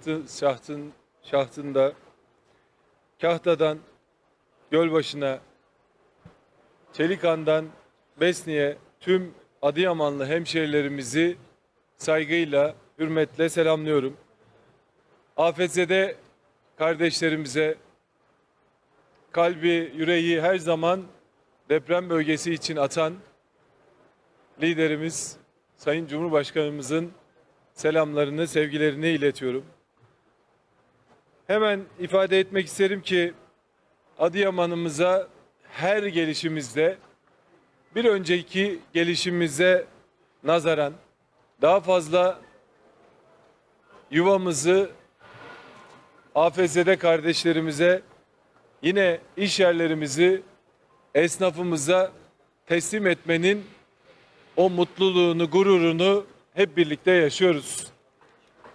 şahtı, şahtın, şahtında, Kahta'dan Gölbaşı'na, Çelikan'dan Besni'ye tüm Adıyamanlı hemşehrilerimizi saygıyla, hürmetle selamlıyorum. AFS'de kardeşlerimize kalbi, yüreği her zaman deprem bölgesi için atan liderimiz Sayın Cumhurbaşkanımızın selamlarını, sevgilerini iletiyorum. Hemen ifade etmek isterim ki Adıyaman'ımıza her gelişimizde bir önceki gelişimize nazaran daha fazla yuvamızı AFS'de kardeşlerimize yine iş yerlerimizi esnafımıza teslim etmenin o mutluluğunu, gururunu hep birlikte yaşıyoruz.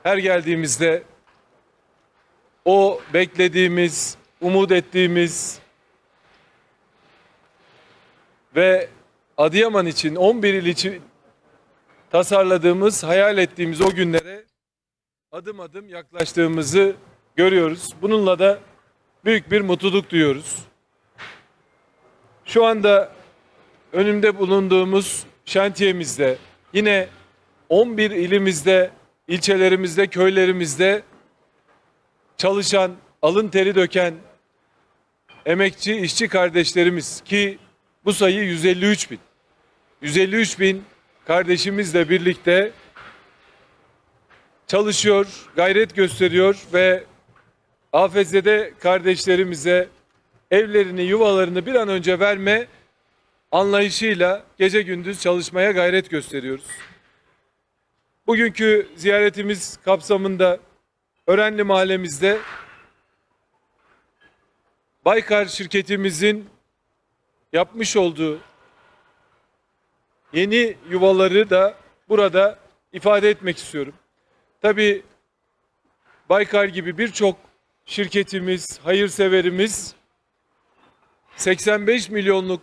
Her geldiğimizde o beklediğimiz, umut ettiğimiz ve Adıyaman için 11 il için tasarladığımız, hayal ettiğimiz o günlere adım adım yaklaştığımızı görüyoruz. Bununla da büyük bir mutluluk duyuyoruz. Şu anda önümde bulunduğumuz şantiyemizde yine 11 ilimizde, ilçelerimizde, köylerimizde çalışan, alın teri döken emekçi, işçi kardeşlerimiz ki bu sayı 153 bin. 153 bin kardeşimizle birlikte çalışıyor, gayret gösteriyor ve AFS'de kardeşlerimize evlerini, yuvalarını bir an önce verme anlayışıyla gece gündüz çalışmaya gayret gösteriyoruz. Bugünkü ziyaretimiz kapsamında Örenli mahallemizde Baykar şirketimizin yapmış olduğu yeni yuvaları da burada ifade etmek istiyorum. Tabii Baykar gibi birçok şirketimiz, hayırseverimiz 85 milyonluk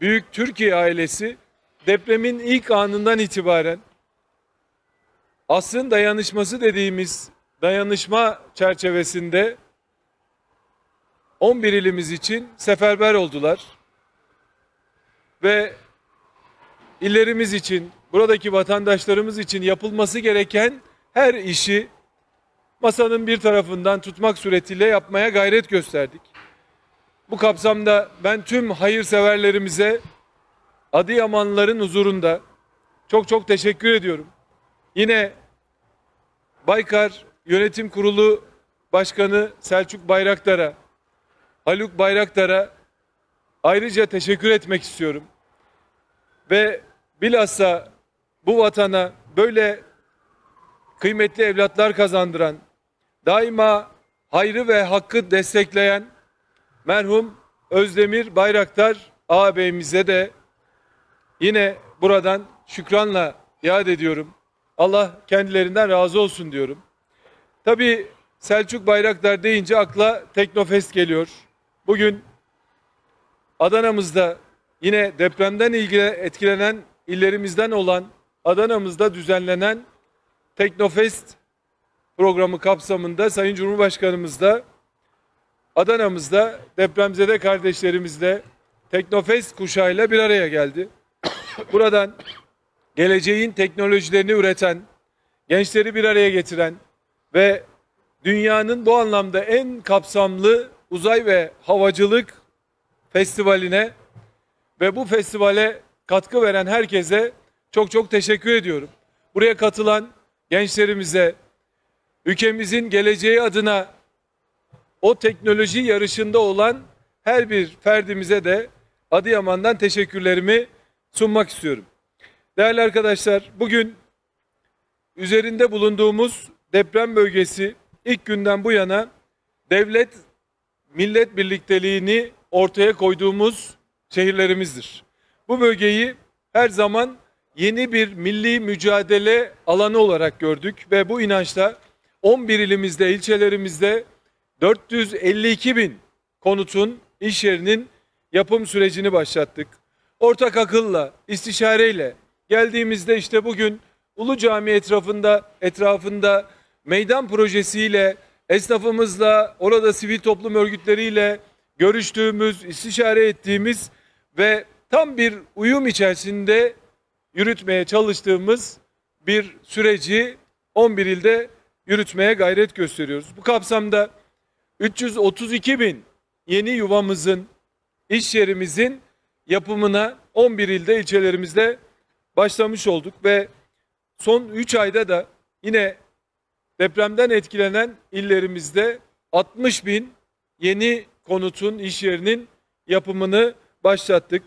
büyük Türkiye ailesi depremin ilk anından itibaren asrın dayanışması dediğimiz dayanışma çerçevesinde 11 ilimiz için seferber oldular. Ve illerimiz için, buradaki vatandaşlarımız için yapılması gereken her işi masanın bir tarafından tutmak suretiyle yapmaya gayret gösterdik. Bu kapsamda ben tüm hayırseverlerimize Adıyamanlıların huzurunda çok çok teşekkür ediyorum. Yine Baykar Yönetim Kurulu Başkanı Selçuk Bayraktar'a, Haluk Bayraktar'a ayrıca teşekkür etmek istiyorum. Ve bilhassa bu vatana böyle kıymetli evlatlar kazandıran, daima hayrı ve hakkı destekleyen merhum Özdemir Bayraktar ağabeyimize de yine buradan şükranla yad ediyorum. Allah kendilerinden razı olsun diyorum. Tabii Selçuk Bayraktar deyince akla Teknofest geliyor. Bugün Adana'mızda yine depremden etkilenen illerimizden olan Adana'mızda düzenlenen Teknofest programı kapsamında Sayın Cumhurbaşkanımız da Adana'mızda depremzede kardeşlerimizle Teknofest kuşağıyla bir araya geldi. Buradan geleceğin teknolojilerini üreten, gençleri bir araya getiren ve dünyanın bu anlamda en kapsamlı uzay ve havacılık festivaline ve bu festivale katkı veren herkese çok çok teşekkür ediyorum. Buraya katılan gençlerimize, ülkemizin geleceği adına o teknoloji yarışında olan her bir ferdimize de Adıyaman'dan teşekkürlerimi sunmak istiyorum. Değerli arkadaşlar, bugün üzerinde bulunduğumuz deprem bölgesi ilk günden bu yana devlet millet birlikteliğini ortaya koyduğumuz şehirlerimizdir. Bu bölgeyi her zaman yeni bir milli mücadele alanı olarak gördük ve bu inançla 11 ilimizde, ilçelerimizde 452 bin konutun, iş yerinin yapım sürecini başlattık. Ortak akılla, istişareyle geldiğimizde işte bugün Ulu Cami etrafında etrafında meydan projesiyle, esnafımızla, orada sivil toplum örgütleriyle görüştüğümüz, istişare ettiğimiz ve tam bir uyum içerisinde yürütmeye çalıştığımız bir süreci 11 ilde yürütmeye gayret gösteriyoruz. Bu kapsamda 332 bin yeni yuvamızın, iş yerimizin yapımına 11 ilde, ilçelerimizde başlamış olduk ve son 3 ayda da yine depremden etkilenen illerimizde 60 bin yeni konutun, iş yerinin yapımını başlattık.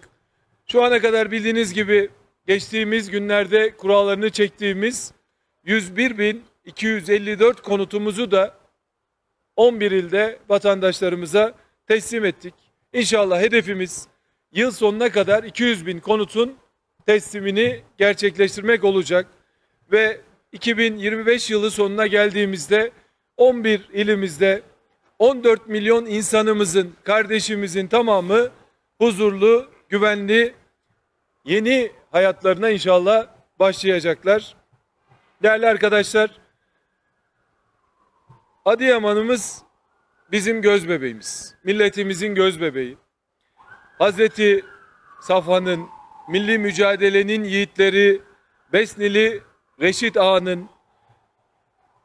Şu ana kadar bildiğiniz gibi geçtiğimiz günlerde kurallarını çektiğimiz 101.254 konutumuzu da 11 ilde vatandaşlarımıza teslim ettik. İnşallah hedefimiz yıl sonuna kadar 200 bin konutun teslimini gerçekleştirmek olacak ve 2025 yılı sonuna geldiğimizde 11 ilimizde 14 milyon insanımızın, kardeşimizin tamamı huzurlu, güvenli, yeni hayatlarına inşallah başlayacaklar. Değerli arkadaşlar, Adıyaman'ımız bizim göz bebeğimiz. Milletimizin göz bebeği. Hazreti Safa'nın, milli mücadelenin yiğitleri, Besnili Reşit Ağa'nın,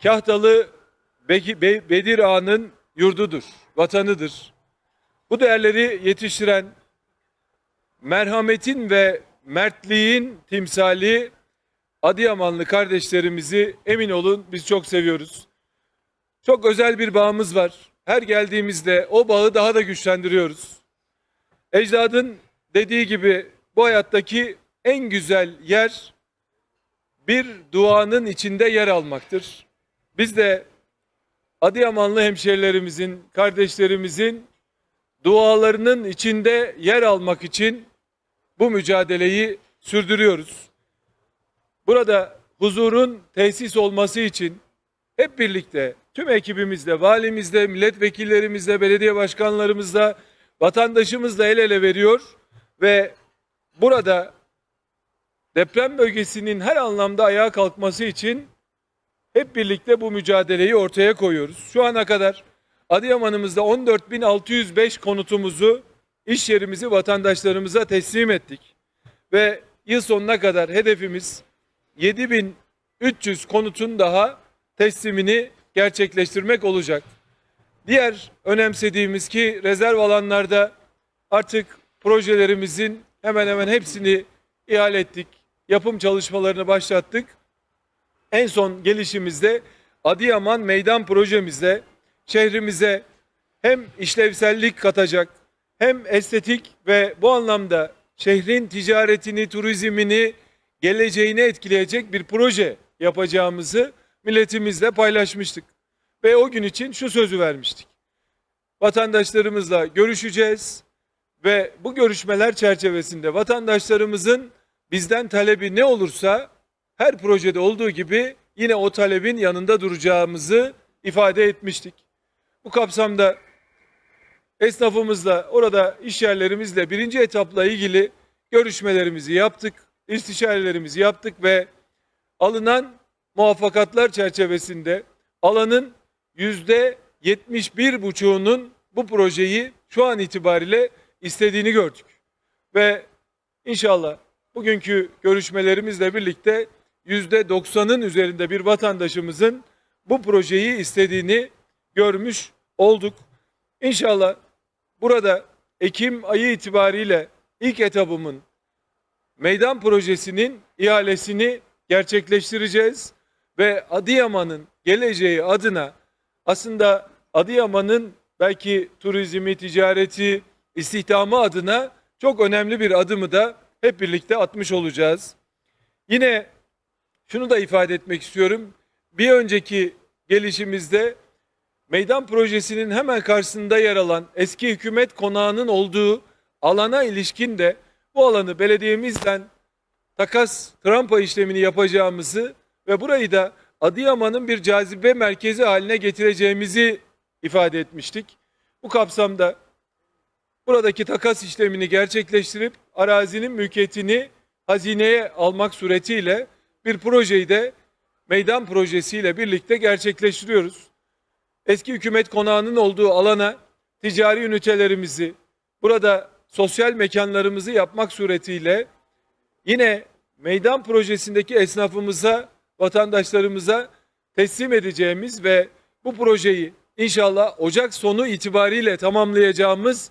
Kahtalı Bedir Ağa'nın yurdudur, vatanıdır. Bu değerleri yetiştiren merhametin ve mertliğin timsali Adıyamanlı kardeşlerimizi emin olun biz çok seviyoruz. Çok özel bir bağımız var. Her geldiğimizde o bağı daha da güçlendiriyoruz. Ecdadın dediği gibi bu hayattaki en güzel yer bir duanın içinde yer almaktır. Biz de Adıyamanlı hemşerilerimizin, kardeşlerimizin dualarının içinde yer almak için bu mücadeleyi sürdürüyoruz. Burada huzurun tesis olması için hep birlikte tüm ekibimizle, valimizle, milletvekillerimizle, belediye başkanlarımızla, vatandaşımızla el ele veriyor ve burada deprem bölgesinin her anlamda ayağa kalkması için hep birlikte bu mücadeleyi ortaya koyuyoruz. Şu ana kadar Adıyaman'ımızda 14.605 konutumuzu, iş yerimizi vatandaşlarımıza teslim ettik. Ve yıl sonuna kadar hedefimiz 7300 konutun daha teslimini gerçekleştirmek olacak. Diğer önemsediğimiz ki rezerv alanlarda artık projelerimizin hemen hemen hepsini ihale ettik. Yapım çalışmalarını başlattık. En son gelişimizde Adıyaman Meydan projemizde şehrimize hem işlevsellik katacak hem estetik ve bu anlamda şehrin ticaretini, turizmini, geleceğini etkileyecek bir proje yapacağımızı milletimizle paylaşmıştık. Ve o gün için şu sözü vermiştik. Vatandaşlarımızla görüşeceğiz ve bu görüşmeler çerçevesinde vatandaşlarımızın bizden talebi ne olursa her projede olduğu gibi yine o talebin yanında duracağımızı ifade etmiştik. Bu kapsamda esnafımızla, orada iş yerlerimizle birinci etapla ilgili görüşmelerimizi yaptık, istişarelerimizi yaptık ve alınan muvaffakatlar çerçevesinde alanın yüzde 71 buçuğunun bu projeyi şu an itibariyle istediğini gördük. Ve inşallah bugünkü görüşmelerimizle birlikte yüzde 90'ın üzerinde bir vatandaşımızın bu projeyi istediğini görmüş olduk. İnşallah burada Ekim ayı itibariyle ilk etabımın meydan projesinin ihalesini gerçekleştireceğiz ve Adıyaman'ın geleceği adına aslında Adıyaman'ın belki turizmi, ticareti, istihdamı adına çok önemli bir adımı da hep birlikte atmış olacağız. Yine şunu da ifade etmek istiyorum. Bir önceki gelişimizde meydan projesinin hemen karşısında yer alan eski hükümet konağının olduğu alana ilişkin de bu alanı belediyemizden takas trampa işlemini yapacağımızı ve burayı da Adıyaman'ın bir cazibe merkezi haline getireceğimizi ifade etmiştik. Bu kapsamda buradaki takas işlemini gerçekleştirip arazinin mülkiyetini hazineye almak suretiyle bir projeyi de meydan projesiyle birlikte gerçekleştiriyoruz. Eski hükümet konağının olduğu alana ticari ünitelerimizi, burada sosyal mekanlarımızı yapmak suretiyle yine meydan projesindeki esnafımıza, vatandaşlarımıza teslim edeceğimiz ve bu projeyi inşallah Ocak sonu itibariyle tamamlayacağımız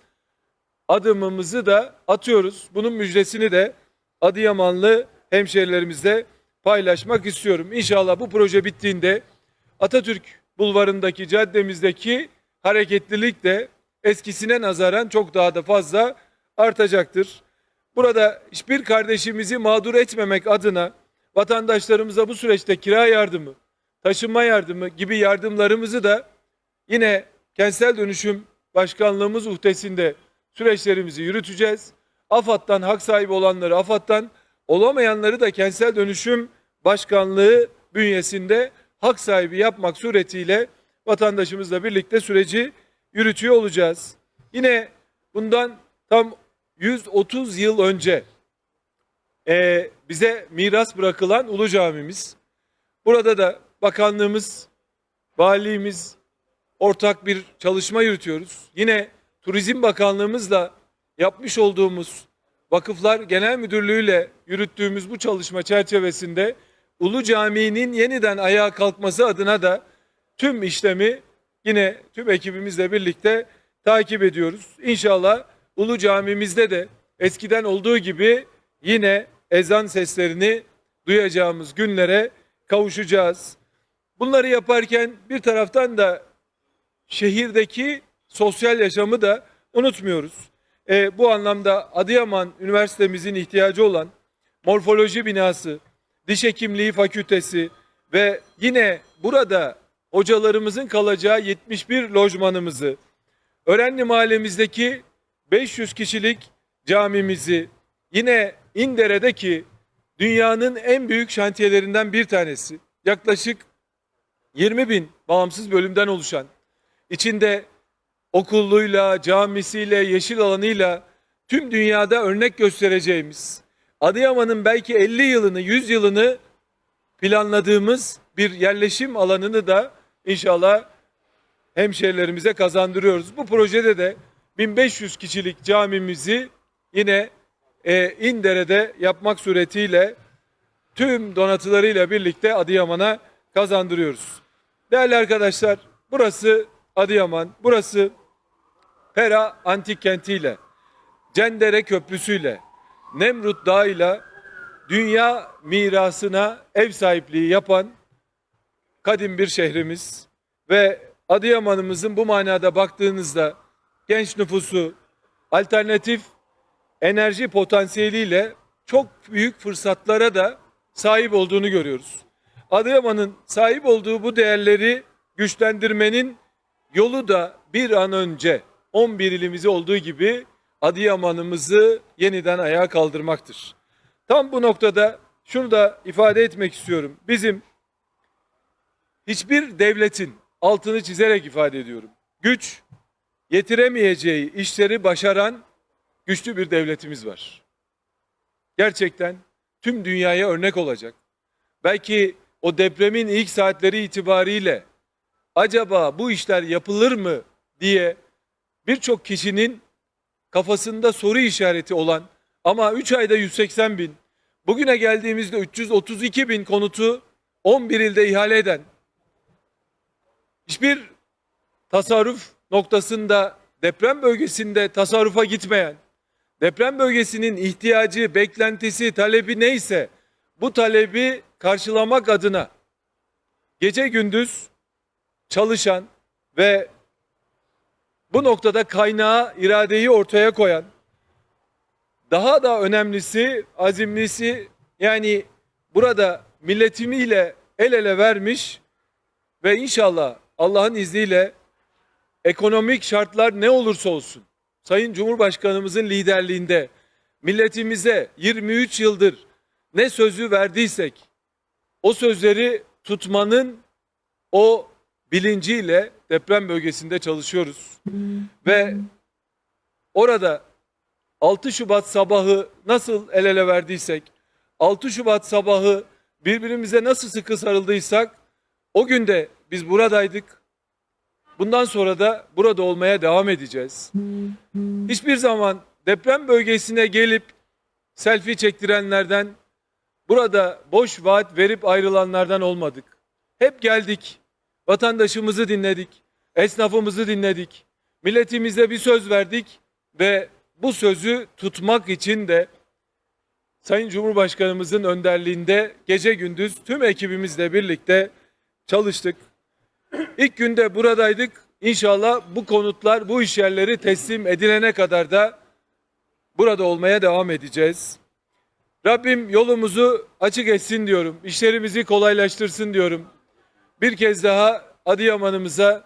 adımımızı da atıyoruz. Bunun müjdesini de Adıyamanlı hemşerilerimizle paylaşmak istiyorum. İnşallah bu proje bittiğinde Atatürk Bulvarı'ndaki caddemizdeki hareketlilik de eskisine nazaran çok daha da fazla artacaktır. Burada hiçbir kardeşimizi mağdur etmemek adına vatandaşlarımıza bu süreçte kira yardımı, taşınma yardımı gibi yardımlarımızı da yine kentsel dönüşüm başkanlığımız uhdesinde süreçlerimizi yürüteceğiz. AFAD'dan hak sahibi olanları AFAD'dan olamayanları da kentsel dönüşüm başkanlığı bünyesinde hak sahibi yapmak suretiyle vatandaşımızla birlikte süreci yürütüyor olacağız. Yine bundan tam 130 yıl önce e, bize miras bırakılan Ulu Camimiz. Burada da bakanlığımız, valiliğimiz ortak bir çalışma yürütüyoruz. Yine Turizm Bakanlığımızla yapmış olduğumuz Vakıflar Genel Müdürlüğü'yle yürüttüğümüz bu çalışma çerçevesinde Ulu Camii'nin yeniden ayağa kalkması adına da tüm işlemi yine tüm ekibimizle birlikte takip ediyoruz. İnşallah Ulu Camimizde de eskiden olduğu gibi yine ezan seslerini duyacağımız günlere kavuşacağız. Bunları yaparken bir taraftan da şehirdeki sosyal yaşamı da unutmuyoruz. E, bu anlamda Adıyaman Üniversitemizin ihtiyacı olan morfoloji binası, diş hekimliği fakültesi ve yine burada hocalarımızın kalacağı 71 lojmanımızı, Örenli mahallemizdeki 500 kişilik camimizi, yine İndere'deki dünyanın en büyük şantiyelerinden bir tanesi, yaklaşık 20 bin bağımsız bölümden oluşan, içinde okulluyla, camisiyle, yeşil alanıyla tüm dünyada örnek göstereceğimiz, Adıyaman'ın belki 50 yılını, 100 yılını planladığımız bir yerleşim alanını da inşallah hemşehrilerimize kazandırıyoruz. Bu projede de 1500 kişilik camimizi yine e, İndere'de yapmak suretiyle tüm donatılarıyla birlikte Adıyaman'a kazandırıyoruz. Değerli arkadaşlar, burası Adıyaman, burası Pera Antik Kenti'yle, Cendere Köprüsü'yle, Nemrut Dağı'yla dünya mirasına ev sahipliği yapan kadim bir şehrimiz ve Adıyaman'ımızın bu manada baktığınızda genç nüfusu, alternatif enerji potansiyeliyle çok büyük fırsatlara da sahip olduğunu görüyoruz. Adıyaman'ın sahip olduğu bu değerleri güçlendirmenin yolu da bir an önce 11 ilimizi olduğu gibi Adıyaman'ımızı yeniden ayağa kaldırmaktır. Tam bu noktada şunu da ifade etmek istiyorum. Bizim hiçbir devletin altını çizerek ifade ediyorum. Güç yetiremeyeceği işleri başaran güçlü bir devletimiz var. Gerçekten tüm dünyaya örnek olacak. Belki o depremin ilk saatleri itibariyle acaba bu işler yapılır mı diye birçok kişinin kafasında soru işareti olan ama 3 ayda 180 bin, bugüne geldiğimizde 332 bin konutu 11 ilde ihale eden, hiçbir tasarruf noktasında deprem bölgesinde tasarrufa gitmeyen, deprem bölgesinin ihtiyacı, beklentisi, talebi neyse bu talebi karşılamak adına gece gündüz çalışan ve bu noktada kaynağı, iradeyi ortaya koyan, daha da önemlisi, azimlisi yani burada milletimiyle el ele vermiş ve inşallah Allah'ın izniyle ekonomik şartlar ne olursa olsun Sayın Cumhurbaşkanımızın liderliğinde milletimize 23 yıldır ne sözü verdiysek o sözleri tutmanın o bilinciyle deprem bölgesinde çalışıyoruz. Ve orada 6 Şubat sabahı nasıl el ele verdiysek 6 Şubat sabahı birbirimize nasıl sıkı sarıldıysak o günde biz buradaydık. Bundan sonra da burada olmaya devam edeceğiz. Hiçbir zaman deprem bölgesine gelip selfie çektirenlerden, burada boş vaat verip ayrılanlardan olmadık. Hep geldik, vatandaşımızı dinledik, esnafımızı dinledik, milletimize bir söz verdik ve bu sözü tutmak için de Sayın Cumhurbaşkanımızın önderliğinde gece gündüz tüm ekibimizle birlikte çalıştık. İlk günde buradaydık. İnşallah bu konutlar, bu iş yerleri teslim edilene kadar da burada olmaya devam edeceğiz. Rabbim yolumuzu açık etsin diyorum. İşlerimizi kolaylaştırsın diyorum. Bir kez daha Adıyaman'ımıza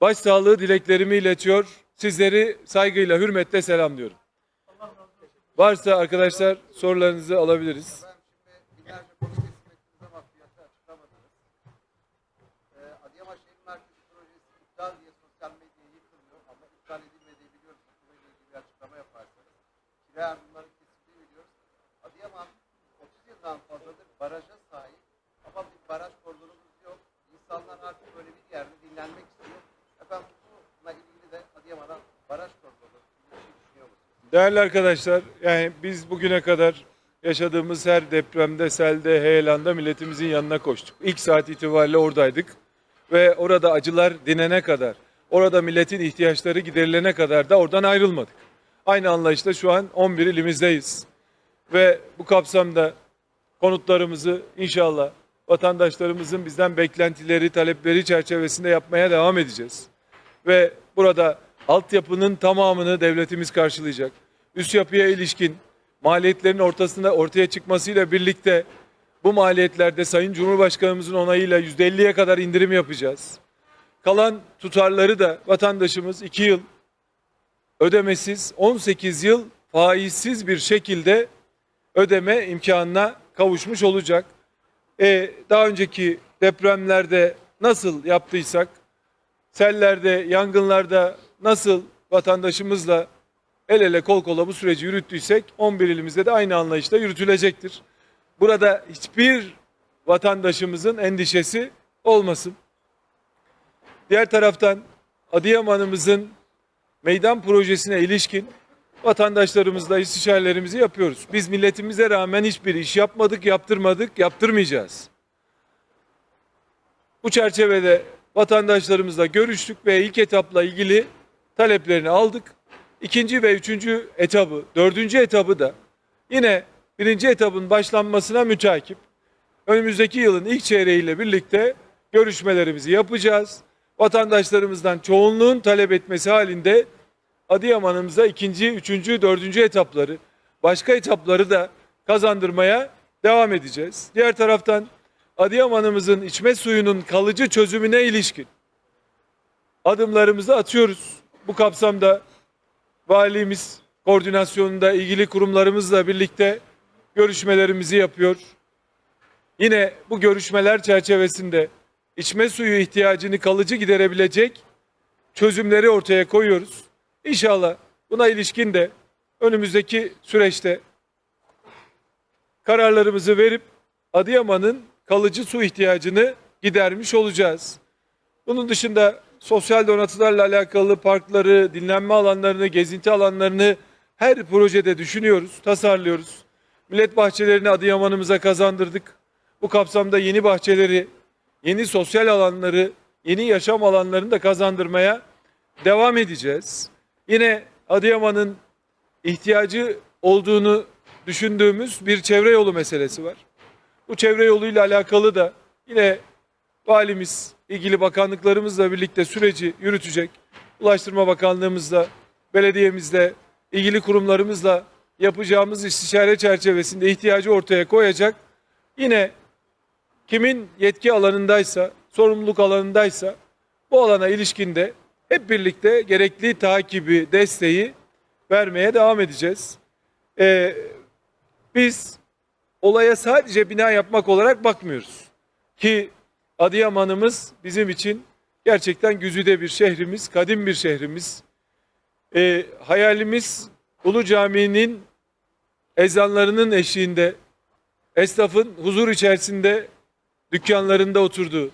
başsağlığı dileklerimi iletiyor. Sizleri saygıyla, hürmetle selamlıyorum. Varsa arkadaşlar sorularınızı alabiliriz. Binlerce konu teslim ettiniz ama fiyatı açıklamadınız. Ee, Adıyaman Şehir Merkezi Projesi iptal diye sosyal medyaya yıkılıyor ama iptal edilmediği biliyoruz. Bu konuyla ilgili bir açıklama yaparsanız. Kira yardımları kesildiği biliyoruz. Adıyaman 30 yıldan fazladır baraja sahip ama bir baraj koridorumuz yok. İnsanlar artık böyle bir yerde dinlenmek istiyor. Efendim bununla ilgili de Adıyaman'a baraj koridoru bir şey düşünüyor musunuz? Değerli arkadaşlar, yani biz bugüne kadar yaşadığımız her depremde, selde, heyelanda milletimizin yanına koştuk. İlk saat itibariyle oradaydık ve orada acılar dinene kadar, orada milletin ihtiyaçları giderilene kadar da oradan ayrılmadık. Aynı anlayışla şu an 11 ilimizdeyiz. Ve bu kapsamda konutlarımızı inşallah vatandaşlarımızın bizden beklentileri, talepleri çerçevesinde yapmaya devam edeceğiz. Ve burada altyapının tamamını devletimiz karşılayacak. Üst yapıya ilişkin maliyetlerin ortasında ortaya çıkmasıyla birlikte bu maliyetlerde Sayın Cumhurbaşkanımızın onayıyla %50'ye kadar indirim yapacağız. Kalan tutarları da vatandaşımız 2 yıl ödemesiz 18 yıl faizsiz bir şekilde ödeme imkanına kavuşmuş olacak. E, daha önceki depremlerde nasıl yaptıysak, sellerde, yangınlarda nasıl vatandaşımızla el ele kol kola bu süreci yürüttüysek 11 ilimizde de aynı anlayışla yürütülecektir. Burada hiçbir vatandaşımızın endişesi olmasın. Diğer taraftan Adıyaman'ımızın meydan projesine ilişkin vatandaşlarımızla istişarelerimizi yapıyoruz. Biz milletimize rağmen hiçbir iş yapmadık, yaptırmadık, yaptırmayacağız. Bu çerçevede vatandaşlarımızla görüştük ve ilk etapla ilgili taleplerini aldık. İkinci ve üçüncü etabı, dördüncü etabı da yine birinci etabın başlanmasına mütakip önümüzdeki yılın ilk çeyreğiyle birlikte görüşmelerimizi yapacağız. Vatandaşlarımızdan çoğunluğun talep etmesi halinde Adıyaman'ımıza ikinci, üçüncü, dördüncü etapları, başka etapları da kazandırmaya devam edeceğiz. Diğer taraftan Adıyaman'ımızın içme suyunun kalıcı çözümüne ilişkin adımlarımızı atıyoruz. Bu kapsamda valimiz koordinasyonunda ilgili kurumlarımızla birlikte görüşmelerimizi yapıyor. Yine bu görüşmeler çerçevesinde içme suyu ihtiyacını kalıcı giderebilecek çözümleri ortaya koyuyoruz. İnşallah buna ilişkin de önümüzdeki süreçte kararlarımızı verip Adıyaman'ın kalıcı su ihtiyacını gidermiş olacağız. Bunun dışında sosyal donatılarla alakalı parkları, dinlenme alanlarını, gezinti alanlarını her projede düşünüyoruz, tasarlıyoruz. Millet bahçelerini Adıyaman'ımıza kazandırdık. Bu kapsamda yeni bahçeleri, yeni sosyal alanları, yeni yaşam alanlarını da kazandırmaya devam edeceğiz. Yine Adıyaman'ın ihtiyacı olduğunu düşündüğümüz bir çevre yolu meselesi var. Bu çevre yoluyla alakalı da yine valimiz, ilgili bakanlıklarımızla birlikte süreci yürütecek. Ulaştırma Bakanlığımızla, belediyemizle, ilgili kurumlarımızla yapacağımız istişare çerçevesinde ihtiyacı ortaya koyacak. Yine kimin yetki alanındaysa, sorumluluk alanındaysa bu alana ilişkinde hep birlikte gerekli takibi, desteği vermeye devam edeceğiz. Ee, biz olaya sadece bina yapmak olarak bakmıyoruz. Ki Adıyaman'ımız bizim için gerçekten güzide bir şehrimiz, kadim bir şehrimiz. Ee, hayalimiz Ulu Cami'nin ezanlarının eşiğinde esnafın huzur içerisinde dükkanlarında oturduğu,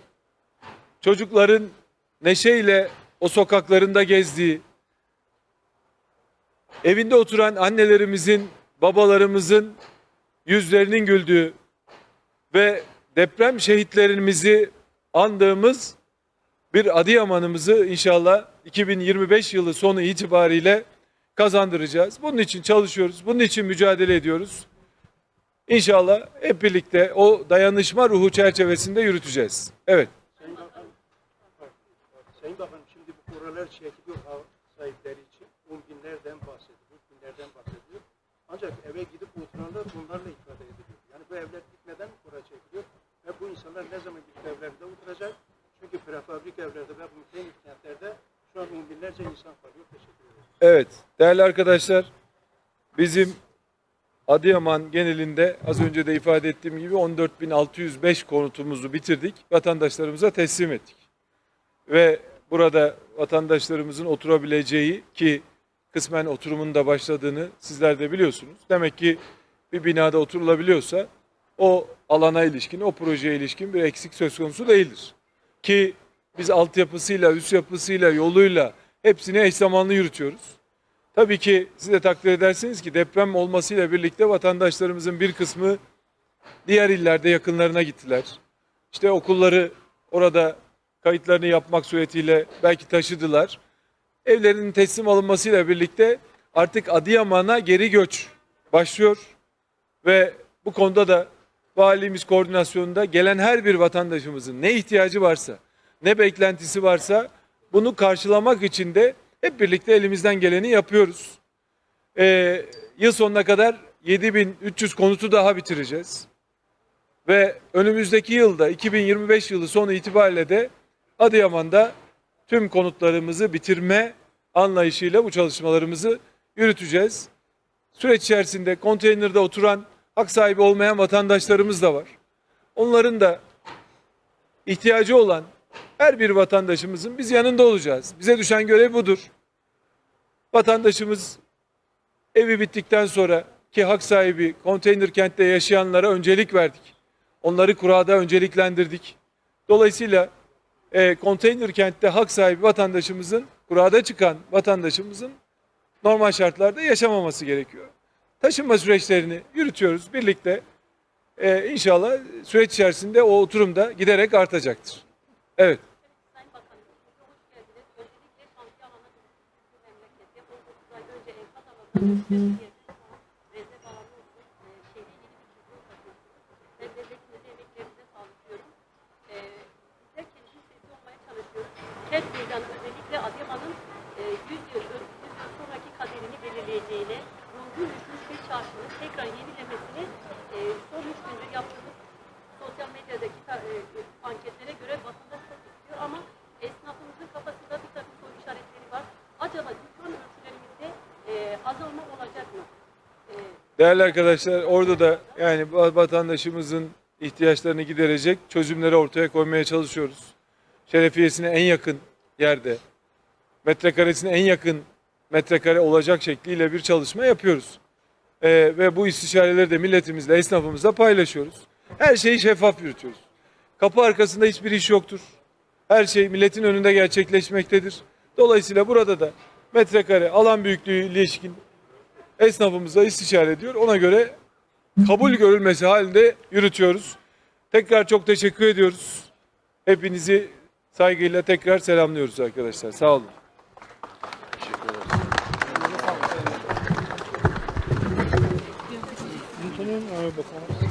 çocukların neşeyle o sokaklarında gezdiği, evinde oturan annelerimizin, babalarımızın yüzlerinin güldüğü ve deprem şehitlerimizi andığımız bir Adıyaman'ımızı inşallah 2025 yılı sonu itibariyle kazandıracağız. Bunun için çalışıyoruz, bunun için mücadele ediyoruz. İnşallah hep birlikte o dayanışma ruhu çerçevesinde yürüteceğiz. Evet. Sayın Bakan, şimdi bu projeler çekiliyor ev sahipleri için. On binlerden bahsediliyor, binlerden bahsediliyor. Ancak eve gidip oturanlar bunlarla ifade ediliyor. Yani bu evler bitmeden kura çekiliyor. Ve bu insanlar ne zaman gidip evlerinde oturacak? Çünkü prefabrik evlerde ve mülkiyen kentlerde şu an on binlerce insan kalıyor. Teşekkür ederim. Evet, değerli arkadaşlar, bizim Adıyaman genelinde az önce de ifade ettiğim gibi 14.605 konutumuzu bitirdik, vatandaşlarımıza teslim ettik. Ve burada vatandaşlarımızın oturabileceği ki kısmen oturumun da başladığını sizler de biliyorsunuz. Demek ki bir binada oturulabiliyorsa o alana ilişkin, o projeye ilişkin bir eksik söz konusu değildir. Ki biz altyapısıyla, üst yapısıyla, yoluyla hepsini eş zamanlı yürütüyoruz. Tabii ki siz de takdir edersiniz ki deprem olmasıyla birlikte vatandaşlarımızın bir kısmı diğer illerde yakınlarına gittiler. İşte okulları orada kayıtlarını yapmak suretiyle belki taşıdılar. Evlerinin teslim alınmasıyla birlikte artık Adıyaman'a geri göç başlıyor ve bu konuda da valimiz koordinasyonunda gelen her bir vatandaşımızın ne ihtiyacı varsa, ne beklentisi varsa bunu karşılamak için de hep birlikte elimizden geleni yapıyoruz. Ee, yıl sonuna kadar 7300 konutu daha bitireceğiz. Ve önümüzdeki yılda 2025 yılı sonu itibariyle de Adıyaman'da tüm konutlarımızı bitirme anlayışıyla bu çalışmalarımızı yürüteceğiz. Süreç içerisinde konteynerde oturan hak sahibi olmayan vatandaşlarımız da var. Onların da ihtiyacı olan her bir vatandaşımızın biz yanında olacağız. Bize düşen görev budur. Vatandaşımız evi bittikten sonra ki hak sahibi konteyner kentte yaşayanlara öncelik verdik. Onları kurada önceliklendirdik. Dolayısıyla e, konteyner kentte hak sahibi vatandaşımızın, kurada çıkan vatandaşımızın normal şartlarda yaşamaması gerekiyor. Taşınma süreçlerini yürütüyoruz birlikte. E, inşallah süreç içerisinde o oturum da giderek artacaktır. Evet. Sayın Bakanım, size hoş geldiniz. Öncelikle şantiye alana bu memlekette 19 ay önce enkaz alanında bir rezerv alanı olsun, e, şehre yeni bir çizim katıyorsunuz. Ben devletinize emeklerinize sağlık diyorum. E, bizler kentin sesi olmaya çalışıyoruz. Kent meydanı özellikle Adıyaman'ın e, 100 yıl, 100 yıl sonraki kaderini belirleyeceğine, ruhu düşmüş bir çarşının tekrar yenilemesini e, son 3 gündür yaptığımız sosyal medyadaki ta- e, e, anketlere göre vatandaş çok istiyor ama esnafımızın kafasında bir takım soru işaretleri var. Acaba dükkan ölçülerimizde e, azalma olacak mı? E, Değerli arkadaşlar orada da yani va- vatandaşımızın ihtiyaçlarını giderecek çözümleri ortaya koymaya çalışıyoruz. Şerefiyesine en yakın yerde, metrekaresine en yakın metrekare olacak şekliyle bir çalışma yapıyoruz. Ee, ve bu istişareleri de milletimizle, esnafımızla paylaşıyoruz. Her şeyi şeffaf yürütüyoruz. Kapı arkasında hiçbir iş yoktur. Her şey milletin önünde gerçekleşmektedir. Dolayısıyla burada da metrekare, alan büyüklüğü ilişkin esnafımızla istişare ediyor. Ona göre kabul görülmesi halinde yürütüyoruz. Tekrar çok teşekkür ediyoruz. Hepinizi saygıyla tekrar selamlıyoruz arkadaşlar. Sağ olun. Ünitenin bakalım.